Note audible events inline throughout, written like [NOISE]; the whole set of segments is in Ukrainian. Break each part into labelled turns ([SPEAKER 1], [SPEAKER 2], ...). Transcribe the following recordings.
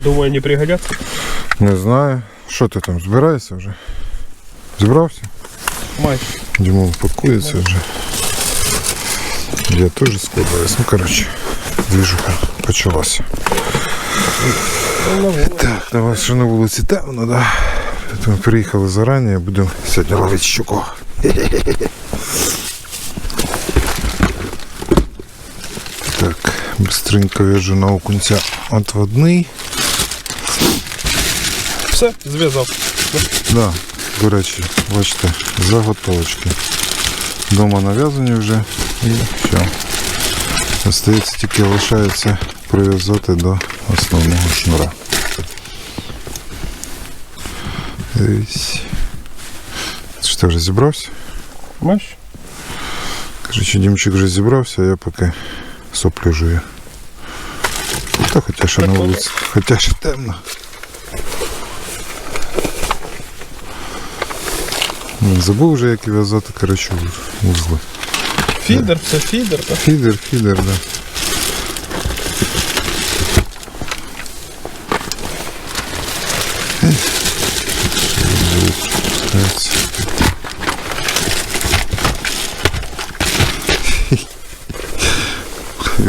[SPEAKER 1] Думаю, не пригодятся.
[SPEAKER 2] Не знаю. Що ти там, збираєшся вже? Зібрався?
[SPEAKER 1] Майже.
[SPEAKER 2] Дімон пакується вже. Я теж складаюсь. Ну, коротше, движуха почалася. Так, давай що на вулиці темно, да. Ми приїхали зарані, будемо сьогодні ловити щуку. Так, быстренько в'яжу на окунця отводний.
[SPEAKER 1] Все, зв'язав.
[SPEAKER 2] Да, до речі, бачите, заготовочки. Дома нав'язані вже і все. Остається тільки лишається прив'язати до основного шнура. Дивись. Що ти вже зібрався?
[SPEAKER 1] Маєш?
[SPEAKER 2] Короче, Дімчик вже зібрався, а я поки соплю жую. Та хоча ще на
[SPEAKER 1] Прикольно.
[SPEAKER 2] вулиці, хоча ще темно. Забув вже, як в'язати, коротше, вузли.
[SPEAKER 1] Фідер, все фідер. Так?
[SPEAKER 2] Фідер, фідер, да.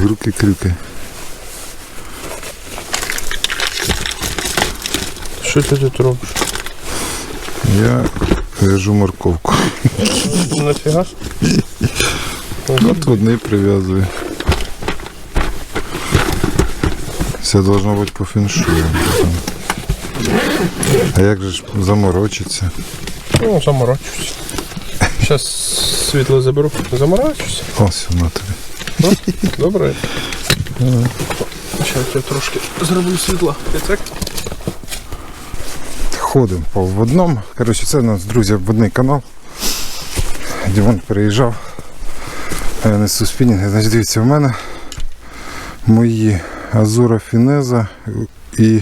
[SPEAKER 2] Руки крюки.
[SPEAKER 1] Що ти тут робиш?
[SPEAKER 2] Я вяжу морковку.
[SPEAKER 1] Нафіга?
[SPEAKER 2] От одний прив'язую. Все должно бути по феншую. А як же ж заморочиться?
[SPEAKER 1] Ну, заморачуюсь. Зараз світло заберу. Заморачуюсь.
[SPEAKER 2] Ось воно тобі.
[SPEAKER 1] Добре. Зараз я трошки зроблю світла.
[SPEAKER 2] Ходимо по водному. Коротше, це у нас, друзі, водний канал. Дімон приїжджав. А я несу спінінги. Значить, дивіться, в мене мої Азура Фінеза і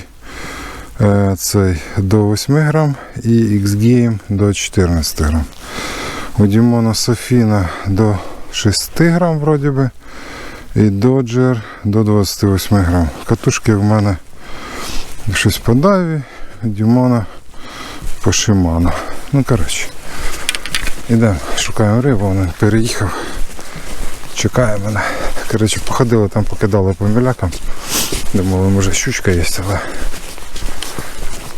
[SPEAKER 2] е, цей до 8 грам і X-Game до 14 грам. У Дімона Софіна до 6 грам вроді би. І Dodger до 28 грам. Катушки в мене щось по Даві, у Дімона по Шиману. Ну, коротше. Ідемо, шукаємо рибу, він переїхав. Чекає мене. Коротше, походили там, покидали по мілякам. Думали, може щучка є, але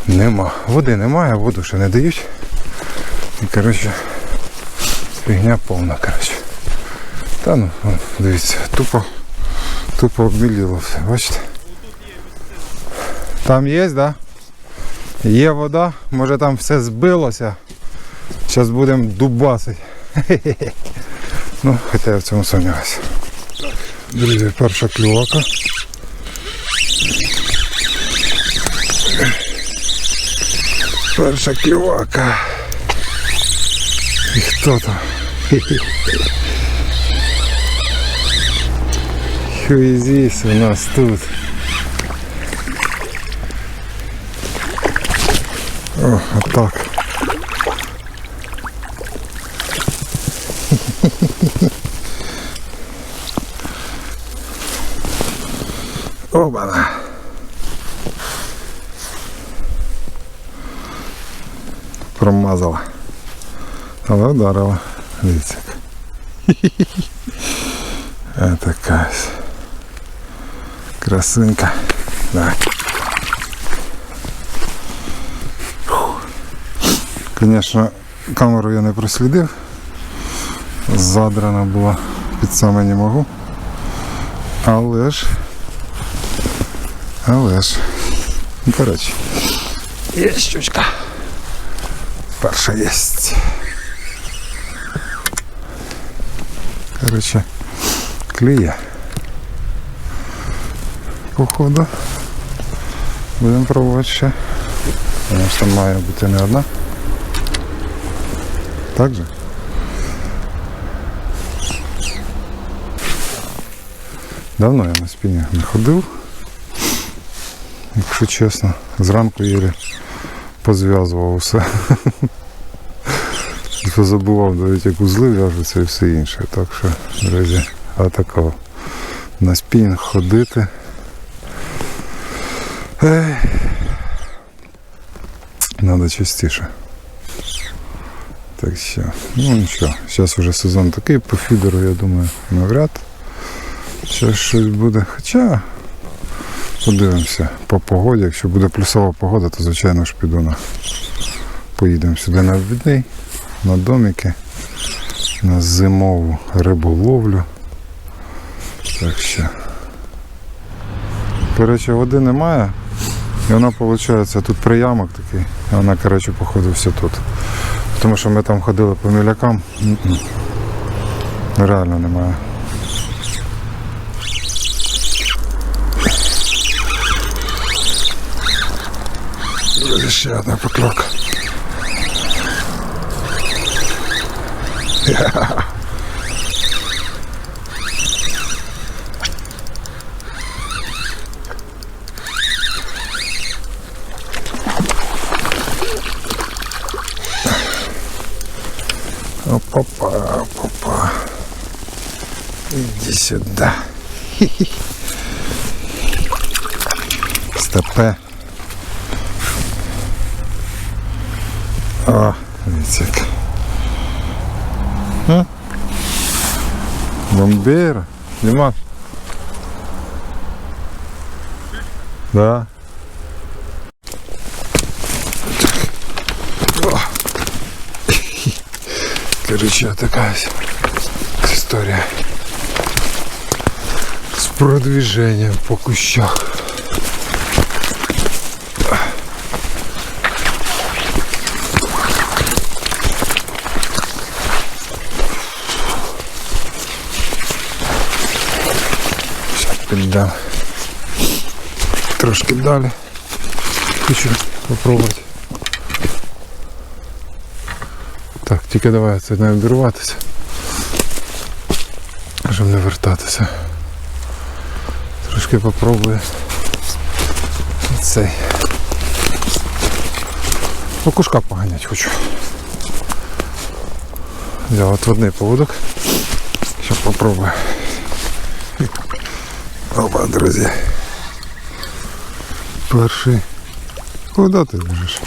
[SPEAKER 2] нема. Води немає, воду ще не дають. І коротше, фігня повна, коротше. Та ну, дивіться, тупо, тупо обміліло все, бачите? Там є, так? Да? Є вода, може там все збилося. Зараз будемо дубасити. [LAUGHS] Ну, хоча я в цьому сумніваюся. Друзі, перша клювака. Перша клювака. І хто там? [LAUGHS] Хуйзіс у нас тут. О, отак. [LAUGHS] Обана. Промазала. Але вдарила. Дивіться. як. Е, така Звісно, камеру я не прослідив. Задрана була під саме не можу. Але ж. Але ж. Ну, коротше. Є щучка. Перша є. Коротше, клює. Походу. Будемо пробувати ще. Тому що там має бути не одна. Так же? Давно я на спині не ходив. Якщо чесно, зранку єлі позв'язував все. Позабував навіть як узли в'яжуться і все інше. Так що, друзі, а такого на спінінг ходити. Надо частіше. Так що, ну нічого, зараз вже сезон такий по фідеру, я думаю, навряд. Ще щось буде. Хоча подивимося по погоді. Якщо буде плюсова погода, то звичайно ж піду на. Поїдемо сюди на обідний, на домики, на зимову риболовлю. Так що. Коротше, води немає. І вона, виходить, тут приямок такий, і вона, коротше, походу, все тут. Тому що ми там ходили по мілякам. Реально немає. Ще одна покльовка. Опа-па, сюда. Стопе. О, видите як. А? Бомбера. Диман. Да. О. Короче, такая ось история с продвижением по кущах. Сейчас піддам. Трошки далі. Хочу попробувати. Так, тільки давай це не обірватися. Щоб не вертатися. Трошки попробую. Цей. Окушка поганять хочу. Взяв отводний поводок. Сейчас попробую. Опа, друзі. Перший. Куди ти лежиш?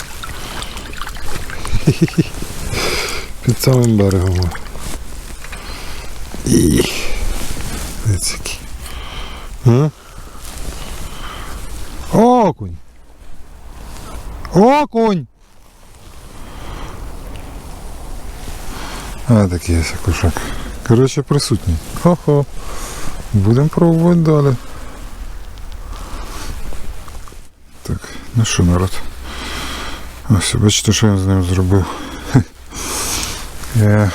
[SPEAKER 2] Під самим берегом. І. Дивіться? Окунь! Окунь! А, такий є кушак. Коротше, присутній. Хо-хо. Будемо пробувати далі. Так, ну що, народ? Ось, бачите, що я з ним зробив. [LAUGHS] Я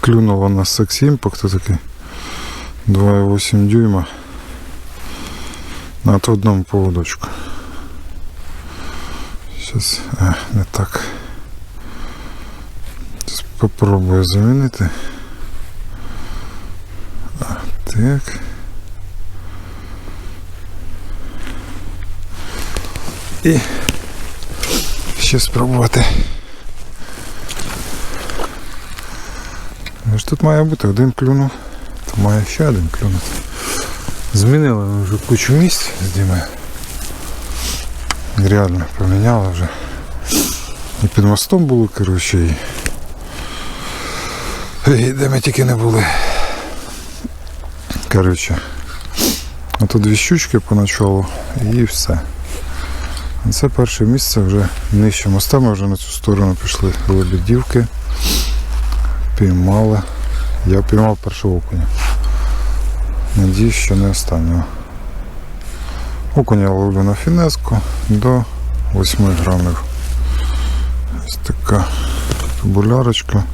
[SPEAKER 2] клюнула на сексімпак, то такий 2,8 дюйма на ту одному поводочку. Сейчас, а, не так. Сейчас попробую замінити. Так. І ще спробувати. Тут має бути один клюнув, то має ще один клюнути. Змінили вже кучу місць з Дімою. Реально поміняли вже. І під мостом було, коротше, і... і де ми тільки не були. Коротше. Тут дві щучки поначалу і все. Це перше місце вже нижче моста, ми вже на цю сторону пішли лебедівки. Піймали. Я піймав першого окуня. Надіюсь, що не останнього. Окуня ловлю на фінеску до 8 грамів. Ось така тубулярочка.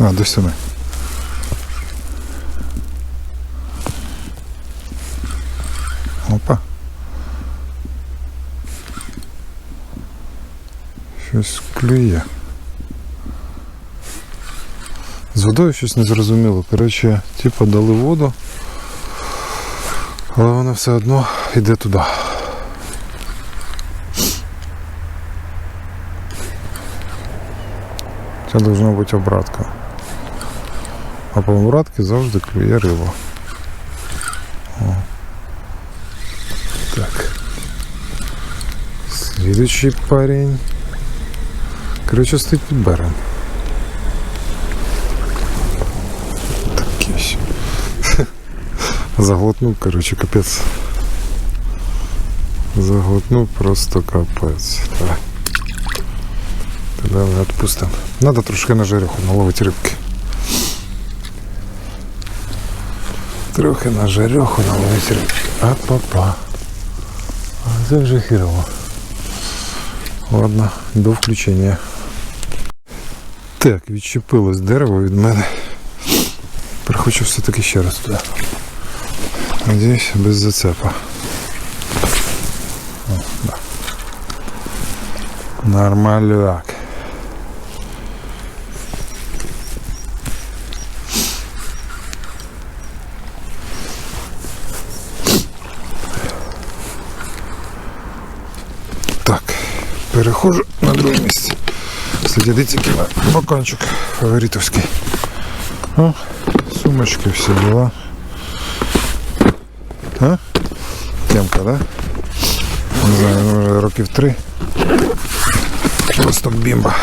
[SPEAKER 2] А, до 7. Опа. Щось клює. З водою щось незрозуміло. Коротше, типу дали воду, але вона все одно йде туди. Це повинна бути обратка. А по обратці завжди клює риба. Так. Слідуючий парень. Коротше, стоїть під берегом. Заглотнув, коротше, капець. Заглотнув просто капець. Давай відпустимо. Надо трошки на жареху наловити рибки. Трохи на жареху наловити рибки. А-па-па. А це вже хірово. Ладно, до включення. Так, відчепилось дерево від мене. Тепер хочу все-таки ще раз туди. Надіюсь, без зацепа. О, да. Нормаляк. Так, переходжу на друге місце. На бокончик фаворитовський. О, сумочки, всі дела. А? Темка, да? Не знаю, може років три. Просто бімба.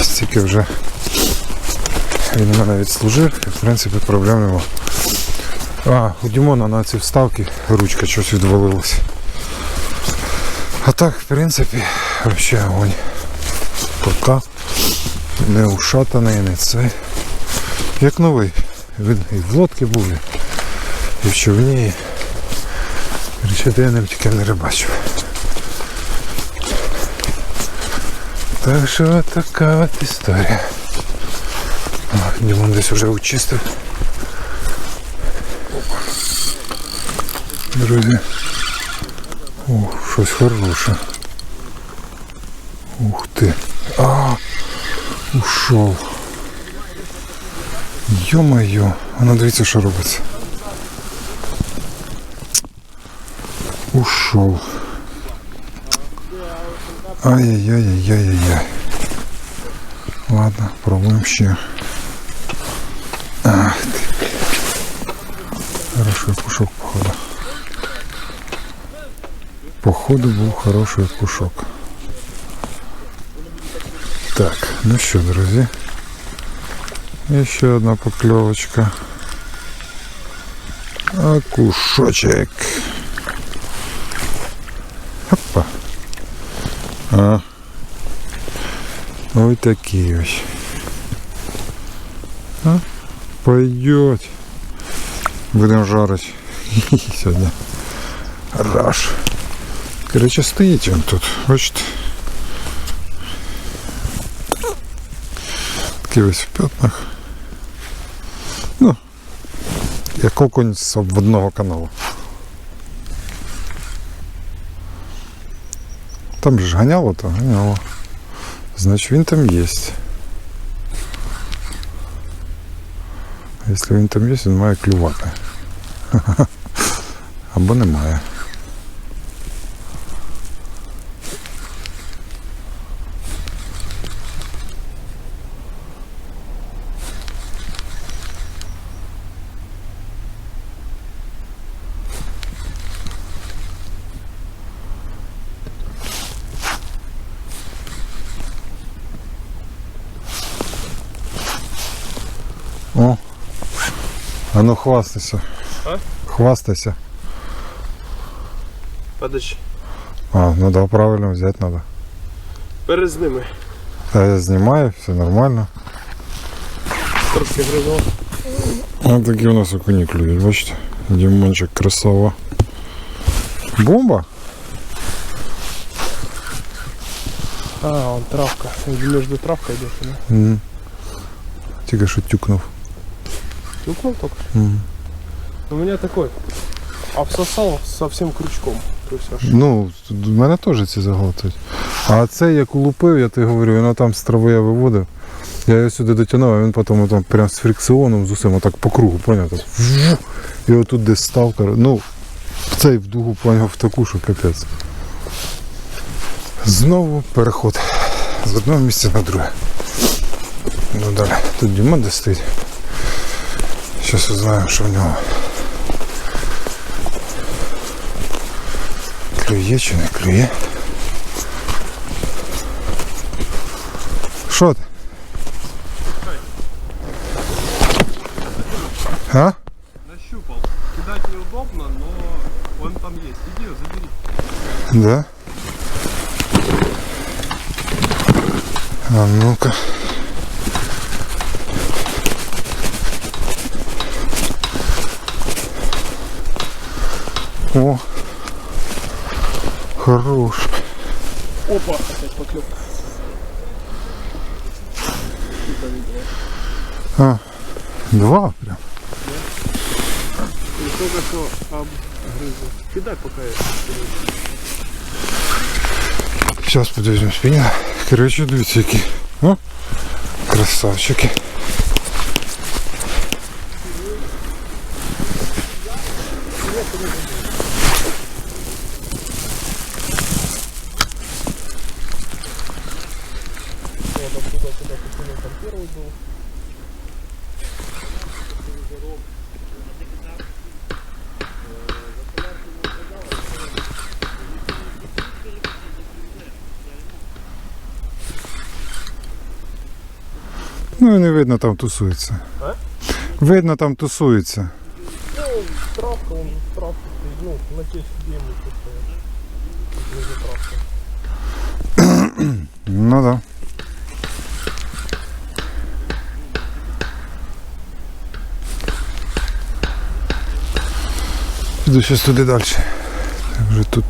[SPEAKER 2] Стільки вже він у мене відслужив, і в принципі проблем нема. А, у Дімона на ці вставки ручка щось відвалилась. А так, в принципі, вообще огонь. Пока не ушатаний, не цей. Як новий. Він і в лодці був, і в човні. де я тільки не рибачив. Так що така от історія. О, Дімон десь вже очистив. Друзі. О, щось хороше. Ух ти. А, ушов. Йо-моє, а ну дивіться, що робиться. Ушов. Ай-яй-яй-яй-яй-яй. Ладно, пробуємо ще. Ах ти. Хороший кушок, походу. Походу був хороший кушок. Так, ну що, друзі. І ще одна покльовочка. А кушочек. Опа. А. Ой такий ось. А? Пойдет. Будемо жарити. [LAUGHS] Сьогодні. Раш. Короче, стоїть він тут, бачите. Такий весь в п'ятнах. Ну, як окунь з обводного каналу. Там же ж ганяло, то ганяло. Значить він там є. Якщо він там є, він має клювати. [LAUGHS] Або немає. А ну хвастайся.
[SPEAKER 1] А?
[SPEAKER 2] Хвастайся.
[SPEAKER 1] Подожди.
[SPEAKER 2] А, ну да, правильно взять надо.
[SPEAKER 1] Перед ними.
[SPEAKER 2] А я знімаю, все нормально.
[SPEAKER 1] Трошки гризов.
[SPEAKER 2] Ось такі у нас окуні клюють, бачите? Дімончик красава. Бомба?
[SPEAKER 1] А, он травка. Между травкой идет, да?
[SPEAKER 2] М. Тільки що тюкнув.
[SPEAKER 1] Тюкнул только.
[SPEAKER 2] М.
[SPEAKER 1] У меня такой. А всосал совсем крючком. То есть аж.
[SPEAKER 2] Ну, у мене теж ці заглотують. А це як улупив, я тобі говорю, воно там з трави я виводив. Я його сюди дотягнув, а він потім там прям з фрикціоном з усім отак по кругу, поняв? Так, І отут десь став. кор- Ну, в цей в дугу поняв в таку, що капець. Знову переход з одного місця на друге. Ну далі. Тут Дімон де стоїть. Зараз узнаємо, що в нього. клює чи не клює. Що ти? А?
[SPEAKER 1] Нащупал. Кидать неудобно, но он там есть. Иди, забери.
[SPEAKER 2] Да? А ну-ка. О, хорош.
[SPEAKER 1] Опа, опять поклевка.
[SPEAKER 2] А, два прям.
[SPEAKER 1] И только что обгрызу. Кидай пока я.
[SPEAKER 2] Зараз подивимось спінінг. Коротше, дивіться які. О, красавчики. Ну і не видно там тусується.
[SPEAKER 1] А?
[SPEAKER 2] Видно там тусується.
[SPEAKER 1] Ну, травка, он травка, ну, на себе ему что-то. Внизу травка.
[SPEAKER 2] Ну да. Піду щось туди далі. Вже тут.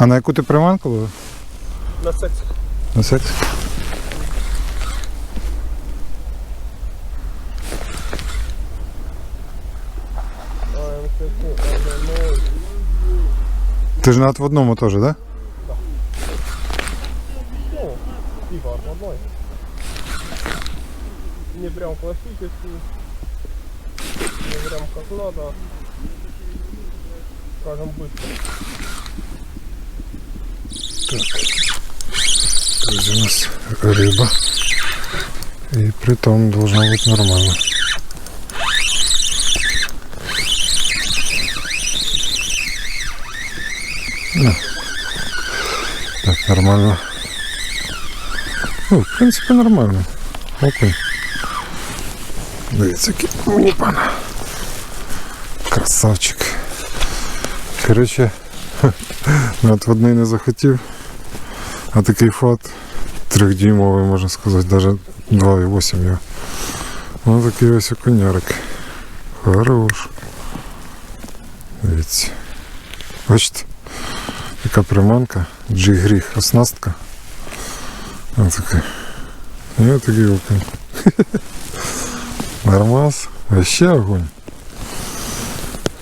[SPEAKER 2] А на яку ти приманку ловив?
[SPEAKER 1] На секс.
[SPEAKER 2] На секс? Ж на в одному теж, так? Да?
[SPEAKER 1] Ну, пиво в одной. Не прям классический. Не прям как надо. Скажем, быстро.
[SPEAKER 2] Друзі, у нас риба. І при тому должна бути нормально. Ну. Так, нормально. Ну, в принципі, нормально. Окей. Дивіться, який Опана. Красавчик. Коротше, [LAUGHS] надводний не захотів. А такий фат трьохдюймовий, можна сказати, навіть 2,8 його. Ось такий ось окунярик. Хорош. Дивіться. Бачите? Яка приманка, джигріх, оснастка. Ось такий. І ось такий окунь. [LAUGHS] Нормас. Вообще огонь.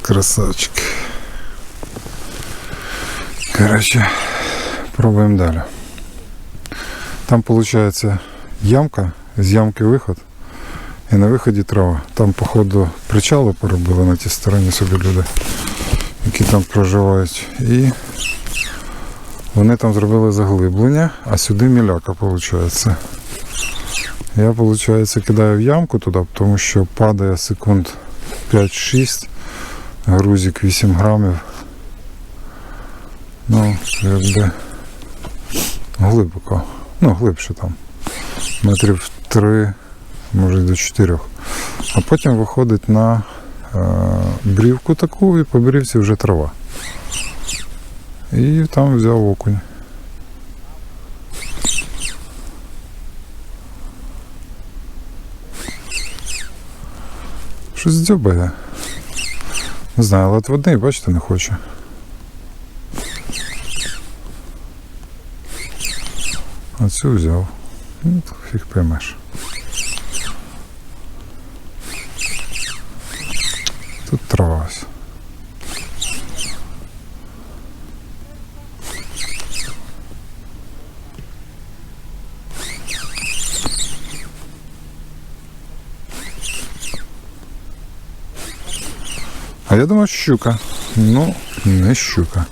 [SPEAKER 2] Красавчик. Короче, пробуємо далі. Там виходить ямка, з ямки виход. І на виході трава. Там, походу, причали поробили на тій стороні собі люди, які там проживають. І вони там зробили заглиблення, а сюди міляка виходить. Я, виходить, кидаю в ямку туди, тому що падає секунд 5-6, грузик 8 грамів. Ну, якби глибоко. Ну, глибше там. Метрів 3, може до 4. А потім виходить на е, брівку таку і по брівці вже трава. І там взяв окунь. Щось дзьобає. Не знаю, але от води, бачите, не хоче. А цю взяв. Ну, фіг поймеш. Тут трава. А я думаю, щука. Ну, не щука.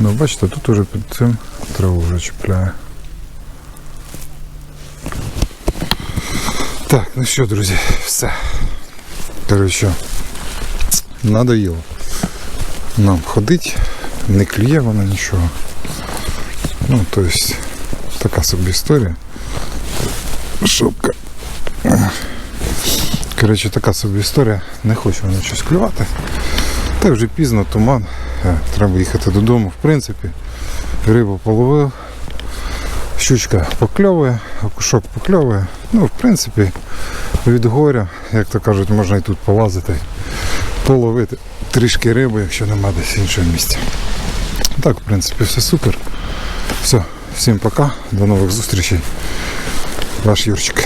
[SPEAKER 2] Ну, бачите, тут уже під цим траву вже чіпляє. Так, ну що, друзі, все. Коротше, надоїло нам ходить, не клює вона нічого. Ну, то есть, така собі історія. Шубка. Коротше, така собі історія. Не хоче вона щось клювати. Так вже пізно, туман. Е, Треба їхати додому. В принципі, рибу половив. Щучка покльовує, окушок покльовує. Ну, в принципі, від горя, як то кажуть, можна і тут полазити, половити трішки риби, якщо нема десь іншого місця. Так, в принципі, все супер. Все, всім пока, до нових зустрічей. Ваш Юрчик.